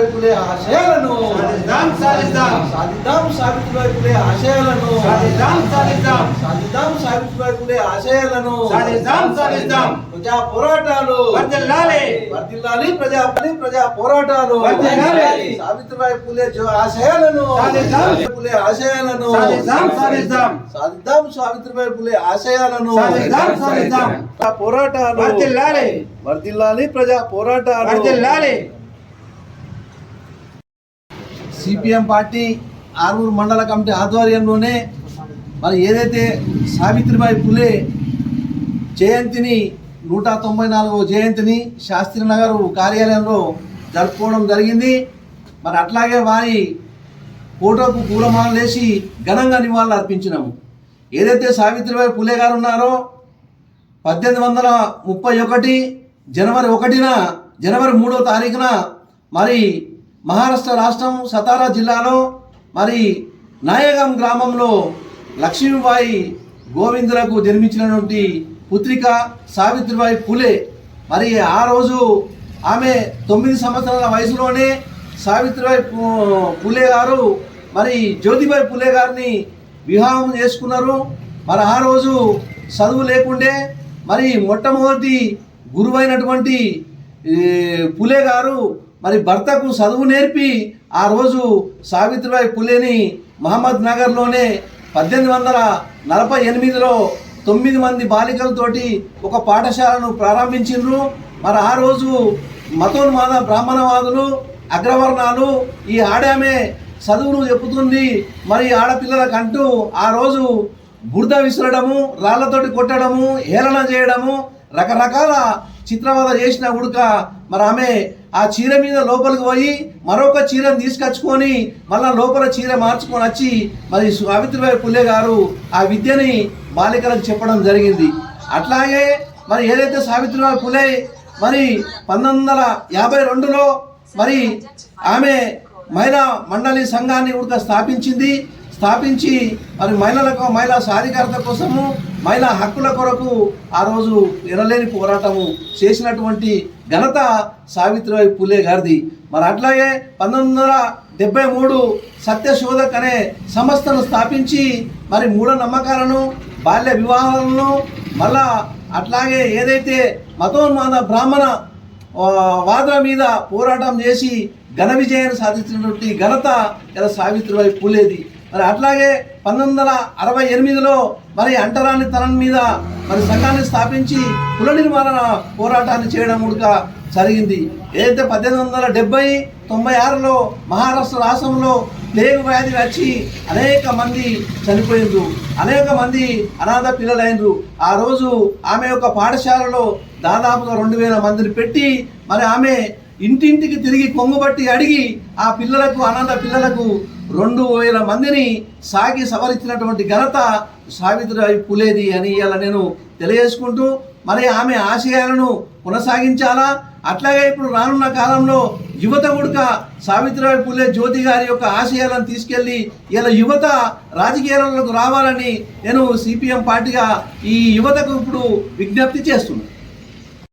ఆశయాలను సాధిద్దాం, సాధిద్దాం. సాధిద్దాం సావిత్రిబాయి పులే ఆశయాలను సాధిద్దాం, సాధిద్దాం. సాధిద్దాం సావిత్రిబాయి పులే ఆశయాలను సాధిద్దాం, సాధిద్దాం. ప్రజా పోరాటాలు వర్ధిల్లాలి. వర్ధిల్లాలి ప్రజా ప్రజా పోరాటాలు వర్ధిల్లాలి. సావిత్రిబాయి పులే ఆశయాలను సాధిద్దాం. పులే ఆశయాలను సాధిద్దాం, సాధిద్దాం. సాధిద్దాం సావిత్రిబాయి పులే ఆశయాలను సాధిద్దాం, సాధిద్దాం. పోరాటాలు వర్ధిల్లాలి. వర్ధిల్లాలి ప్రజా పోరాటాలు వర్ధిల్లాలి. సిపిఎం పార్టీ ఆరుగురు మండల కమిటీ ఆధ్వర్యంలోనే మరి ఏదైతే సావిత్రిబాయి పులే జయంతిని నూట తొంభై నాలుగో జయంతిని శాస్త్రీనగర్ కార్యాలయంలో జరుపుకోవడం జరిగింది. మరి అట్లాగే వారి ఫోటోకు పూలమాలలు వేసి ఘనంగా నివాళులు అర్పించినాము. ఏదైతే సావిత్రిబాయి పులే గారు ఉన్నారో పద్దెనిమిది వందల ముప్పై ఒకటి జనవరి ఒకటిన జనవరి మూడో తారీఖున మరి మహారాష్ట్ర రాష్ట్రం సతారా జిల్లాలో మరి నాయగం గ్రామంలో లక్ష్మీబాయి గోవిందులకు జన్మించినటువంటి పుత్రిక సావిత్రిబాయి పులే. మరి ఆ రోజు ఆమె తొమ్మిది సంవత్సరాల వయసులోనే సావిత్రిబాయి పులే గారు మరి జ్యోతిబాయి పులే గారిని వివాహం చేసుకున్నారు. మరి ఆ రోజు చదువు లేకుండే మరి మొట్టమొదటి గురువైనటువంటి పులే గారు మరి భర్తకు చదువు నేర్పి ఆ రోజు సావిత్రిబాయి పులేని మహమ్మద్ నగర్లోనే పద్దెనిమిది వందల నలభై ఎనిమిదిలో తొమ్మిది మంది బాలికలతోటి ఒక పాఠశాలను ప్రారంభించిండ్రు. మరి ఆ రోజు మతోన్మాద బ్రాహ్మణవాదులు అగ్రవర్ణాలు ఈ ఆడామే చదువును చెప్పుతుంది. మరి ఆడపిల్లలకంటూ ఆ రోజు బురద విసరడము రాళ్ళతోటి కొట్టడము హేళన చేయడము రకరకాల చిత్రవద చేసిన ఉడక. మరి ఆమె ఆ చీర మీద లోపలికి పోయి మరొక చీరను తీసుకొచ్చుకొని మళ్ళా లోపల చీర మార్చుకొని వచ్చి మరి సావిత్రిబాయి పుల్లే గారు ఆ విద్యని బాలికలకు చెప్పడం జరిగింది. అట్లాగే మరి ఏదైతే సావిత్రిబాయి పులే మరి పంతొమ్మిది వందల యాభై రెండులో మరి ఆమె మహిళా మండలి సంఘాన్ని ఉడక స్థాపించింది. స్థాపించి మరి మహిళలకు మహిళా సాధికారత కోసము మహిళా హక్కుల కొరకు ఆ రోజు ఎనలేని పోరాటము చేసినటువంటి ఘనత సావిత్రిబాయి పూలే గారిది. మరి అట్లాగే పంతొమ్మిది వందల డెబ్బై మూడు సత్యశోధక్ అనే సంస్థను స్థాపించి మరి మూఢనమ్మకాలను బాల్య వివాహాలను మళ్ళా అట్లాగే ఏదైతే మతోన్మాద బ్రాహ్మణ వాదన మీద పోరాటం చేసి ఘన విజయాన్ని సాధించినటువంటి ఘనత ఇలా సావిత్రిబాయి పూలేది. మరి అట్లాగే పంతొమ్మిది వందల అరవై ఎనిమిదిలో మరి అంటరాని తనం మీద మరి సంఘాన్ని స్థాపించి కుల నిర్మాణ పోరాటాన్ని చేయడం కూడా జరిగింది. ఏదైతే పద్దెనిమిది వందల డెబ్బై తొంభై ఆరులో మహారాష్ట్ర రాష్ట్రంలో ప్లేగ్ వ్యాధి వచ్చి అనేక మంది చనిపోయిండ్రు. అనేక మంది అనాథ పిల్లలైనరు ఆ రోజు ఆమె యొక్క పాఠశాలలో దాదాపుగా రెండు వేల మందిని పెట్టి మరి ఆమె ఇంటింటికి తిరిగి కొంగుబట్టి అడిగి ఆ పిల్లలకు అనాథ పిల్లలకు రెండు వేల మందిని సాగి సవరించినటువంటి ఘనత సావిత్రిబాయి పులేది అని ఇలా నేను తెలియజేసుకుంటూ మరి ఆమె ఆశయాలను కొనసాగించాలా? అట్లాగే ఇప్పుడు రానున్న కాలంలో యువత కూడా సావిత్రిబాయి పులే జ్యోతి గారి యొక్క ఆశయాలను తీసుకెళ్ళి ఇలా యువత రాజకీయాలకు రావాలని నేను సిపిఎం పార్టీగా ఈ యువతకు ఇప్పుడు విజ్ఞప్తి చేస్తున్నాను